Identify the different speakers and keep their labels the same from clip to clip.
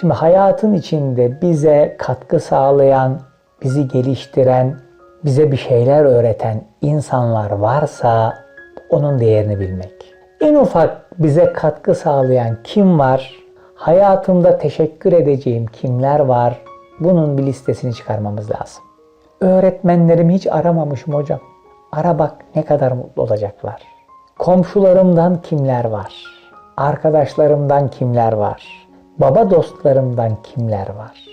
Speaker 1: Şimdi hayatın içinde bize katkı sağlayan, bizi geliştiren, bize bir şeyler öğreten insanlar varsa onun değerini bilmek. En ufak bize katkı sağlayan kim var? Hayatımda teşekkür edeceğim kimler var? Bunun bir listesini çıkarmamız lazım. Öğretmenlerimi hiç aramamışım hocam. Ara bak ne kadar mutlu olacaklar. Komşularımdan kimler var? Arkadaşlarımdan kimler var? Baba dostlarımdan kimler var?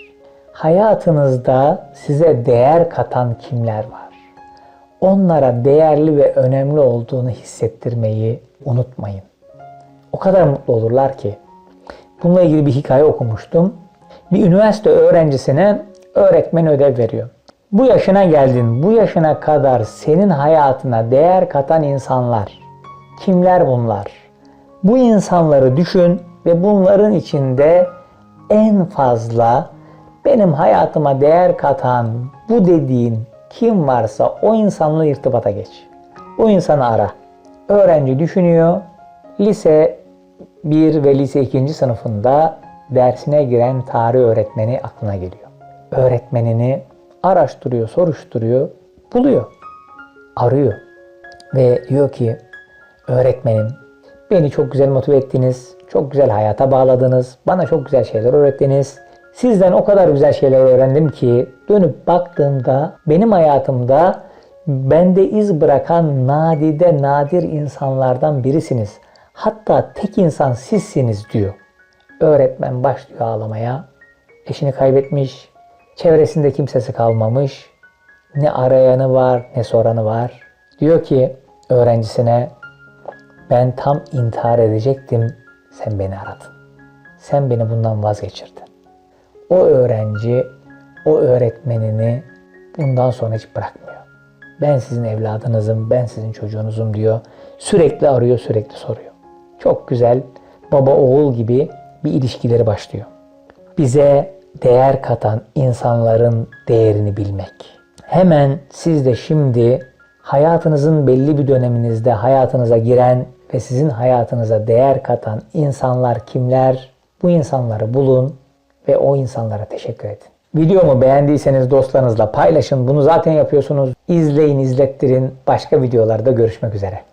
Speaker 1: Hayatınızda size değer katan kimler var? Onlara değerli ve önemli olduğunu hissettirmeyi unutmayın. O kadar mutlu olurlar ki. Bununla ilgili bir hikaye okumuştum. Bir üniversite öğrencisine öğretmen ödev veriyor. Bu yaşına geldin, bu yaşına kadar senin hayatına değer katan insanlar. Kimler bunlar? Bu insanları düşün ve bunların içinde en fazla benim hayatıma değer katan bu dediğin kim varsa o insanla irtibata geç. O insanı ara. Öğrenci düşünüyor. Lise 1 ve lise 2. sınıfında dersine giren tarih öğretmeni aklına geliyor. Öğretmenini araştırıyor, soruşturuyor, buluyor. Arıyor ve diyor ki öğretmenim beni çok güzel motive ettiniz, çok güzel hayata bağladınız, bana çok güzel şeyler öğrettiniz. Sizden o kadar güzel şeyler öğrendim ki dönüp baktığımda benim hayatımda bende iz bırakan nadide nadir insanlardan birisiniz. Hatta tek insan sizsiniz diyor. Öğretmen başlıyor ağlamaya. Eşini kaybetmiş, çevresinde kimsesi kalmamış. Ne arayanı var ne soranı var. Diyor ki öğrencisine ben tam intihar edecektim sen beni aradın. Sen beni bundan vazgeçirdin. O öğrenci o öğretmenini bundan sonra hiç bırakmıyor. Ben sizin evladınızım, ben sizin çocuğunuzum diyor. Sürekli arıyor, sürekli soruyor. Çok güzel baba oğul gibi bir ilişkileri başlıyor. Bize değer katan insanların değerini bilmek. Hemen siz de şimdi hayatınızın belli bir döneminizde hayatınıza giren ve sizin hayatınıza değer katan insanlar kimler? Bu insanları bulun ve o insanlara teşekkür edin. Videomu beğendiyseniz dostlarınızla paylaşın. Bunu zaten yapıyorsunuz. İzleyin, izlettirin. Başka videolarda görüşmek üzere.